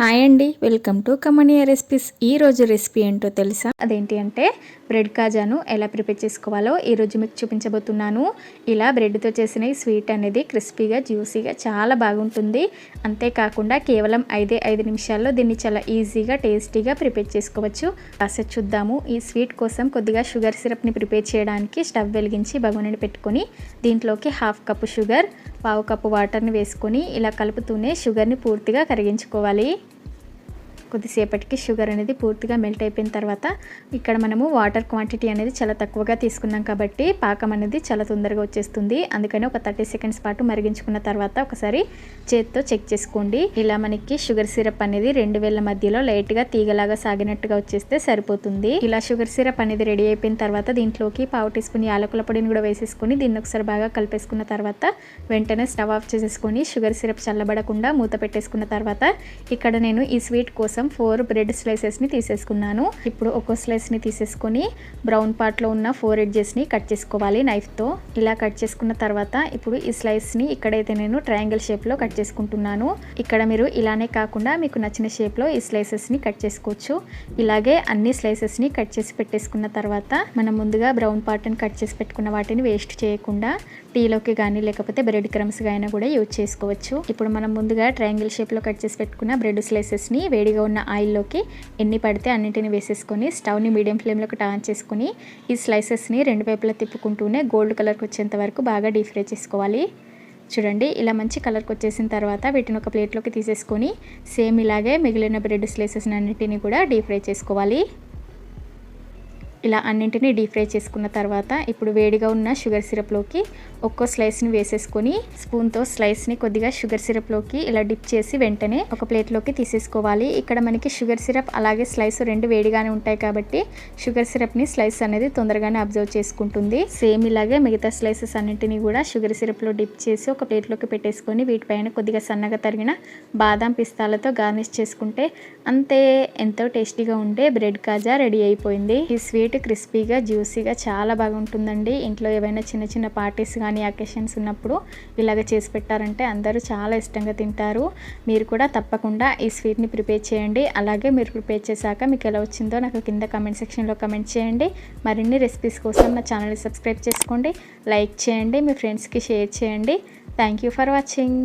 Hi అండి welcome to కమనియా recipes. ఈ రోజు రెసిపీ ఏంటో తెలుసా? అదేంటి అంటే బ్రెడ్ కాజాను ఎలా ప్రిపేర్ చేసుకోవాలో ఈ రోజు మీకు చూపించబోతున్నాను. ఇలా బ్రెడ్తో చేసిన ఈ స్వీట్ అనేది క్రిస్పీగా జ్యూసీగా చాలా బాగుంటుంది. అంతేకాకుండా కేవలం ఐదే ఐదు నిమిషాల్లో దీన్ని చాలా ఈజీగా టేస్టీగా ప్రిపేర్ చేసుకోవచ్చు. ప్రాసెస్ చూద్దాము. ఈ స్వీట్ కోసం కొద్దిగా షుగర్ సిరప్ని ప్రిపేర్ చేయడానికి స్టవ్ వెలిగించి బగునని పెట్టుకొని దీంట్లోకి హాఫ్ కప్పు షుగర్ పావు కప్పు వాటర్ని వేసుకొని ఇలా కలుపుతూనే షుగర్ని పూర్తిగా కరిగించుకోవాలి. కొద్దిసేపటికి షుగర్ అనేది పూర్తిగా మెల్ట్ అయిపోయిన తర్వాత ఇక్కడ మనము వాటర్ క్వాంటిటీ అనేది చాలా తక్కువగా తీసుకున్నాం కాబట్టి పాకం అనేది చాలా తొందరగా వచ్చేస్తుంది. అందుకని ఒక థర్టీ సెకండ్స్ పాటు మరిగించుకున్న తర్వాత ఒకసారి చేత్తో చెక్ చేసుకోండి. ఇలా మనకి షుగర్ సిరప్ అనేది రెండు వేల మధ్యలో లైట్గా తీగలాగా సాగినట్టుగా వచ్చేస్తే సరిపోతుంది. ఇలా షుగర్ సిరప్ అనేది రెడీ అయిపోయిన తర్వాత దీంట్లోకి పావు టీ స్పూన్ యాలకుల పొడిని కూడా వేసేసుకొని దీన్ని ఒకసారి బాగా కలిపేసుకున్న తర్వాత వెంటనే స్టవ్ ఆఫ్ చేసేసుకొని షుగర్ సిరప్ చల్లబడకుండా మూత పెట్టేసుకున్న తర్వాత ఇక్కడ నేను ఈ స్వీట్ కోసం కోసం ఫోర్ బ్రెడ్ స్లైసెస్ని తీసేసుకున్నాను. ఇప్పుడు ఒక్కో స్లైస్ని తీసేసుకొని బ్రౌన్ పార్ట్లో ఉన్న ఫోర్ ఎడ్జెస్ని కట్ చేసుకోవాలి నైఫ్తో ఇలా కట్ చేసుకున్న తర్వాత ఇప్పుడు ఈ స్లైస్ని ఇక్కడైతే నేను ట్రయాంగిల్ షేప్లో కట్ చేసుకుంటున్నాను. ఇక్కడ మీరు ఇలానే కాకుండా మీకు నచ్చిన షేప్లో ఈ స్లైసెస్ని కట్ చేసుకోవచ్చు. ఇలాగే అన్ని స్లైసెస్ని కట్ చేసి పెట్టేసుకున్న తర్వాత మనం ముందుగా బ్రౌన్ పార్ట్ని కట్ చేసి పెట్టుకున్న వాటిని వేస్ట్ చేయకుండా టీలోకి కానీ లేకపోతే బ్రెడ్ క్రమ్స్ అయినా కూడా యూజ్ చేసుకోవచ్చు. ఇప్పుడు మనం ముందుగా ట్రయాంగిల్ షేప్లో కట్ చేసి పెట్టుకున్న బ్రెడ్ స్లైసెస్ని వేడిగా ఉన్న ఆయిల్లోకి ఎన్ని పడితే అన్నింటిని వేసేసుకొని స్టవ్ని మీడియం ఫ్లేమ్లోకి టర్న్ చేసుకుని ఈ స్లైసెస్ని రెండు వైపులా తిప్పుకుంటూనే గోల్డ్ కలర్కి వచ్చేంత వరకు బాగా డీప్ ఫ్రై చేసుకోవాలి. చూడండి ఇలా మంచి కలర్కి వచ్చేసిన తర్వాత వీటిని ఒక ప్లేట్లోకి తీసేసుకొని సేమ్ ఇలాగే మిగిలిన బ్రెడ్ స్లైసెస్ అన్నింటిని కూడా డీప్ ఫ్రై చేసుకోవాలి. ఇలా అన్నింటినీ డీప్ ఫ్రై చేసుకున్న తర్వాత ఇప్పుడు వేడిగా ఉన్న షుగర్ సిరప్లోకి ఒక్కో స్లైస్ని వేసేసుకొని స్పూన్తో స్లైస్ని కొద్దిగా షుగర్ సిరప్లోకి ఇలా డిప్ చేసి వెంటనే ఒక ప్లేట్లోకి తీసేసుకోవాలి. ఇక్కడ మనకి షుగర్ సిరప్ అలాగే స్లైస్ రెండు వేడిగానే ఉంటాయి కాబట్టి షుగర్ సిరప్ని స్లైస్ అనేది తొందరగానే అబ్జర్వ్ చేసుకుంటుంది. సేమ్ ఇలాగే మిగతా స్లైసెస్ అన్నింటినీ కూడా షుగర్ సిరప్లో డిప్ చేసి ఒక ప్లేట్లోకి పెట్టేసుకొని వీటిపైన కొద్దిగా సన్నగా తరిగిన బాదం పిస్తాలతో గార్నిష్ చేసుకుంటే అంతే ఎంతో టేస్టీగా ఉండే బ్రెడ్ కాజా రెడీ అయిపోయింది. ఈ స్వీట్ స్వీట్ క్రిస్పీగా జ్యూసీగా చాలా బాగుంటుందండి. ఇంట్లో ఏవైనా చిన్న చిన్న పార్టీస్ కానీ అకేషన్స్ ఉన్నప్పుడు ఇలాగ చేసి పెట్టారంటే అందరూ చాలా ఇష్టంగా తింటారు. మీరు కూడా తప్పకుండా ఈ స్వీట్ని ప్రిపేర్ చేయండి. అలాగే మీరు ప్రిపేర్ చేశాక మీకు ఎలా వచ్చిందో నాకు కింద కమెంట్ సెక్షన్లో కమెంట్ చేయండి. మరిన్ని రెసిపీస్ కోసం నా ఛానల్ని సబ్స్క్రైబ్ చేసుకోండి. లైక్ చేయండి. మీ ఫ్రెండ్స్కి షేర్ చేయండి. Thank you for watching.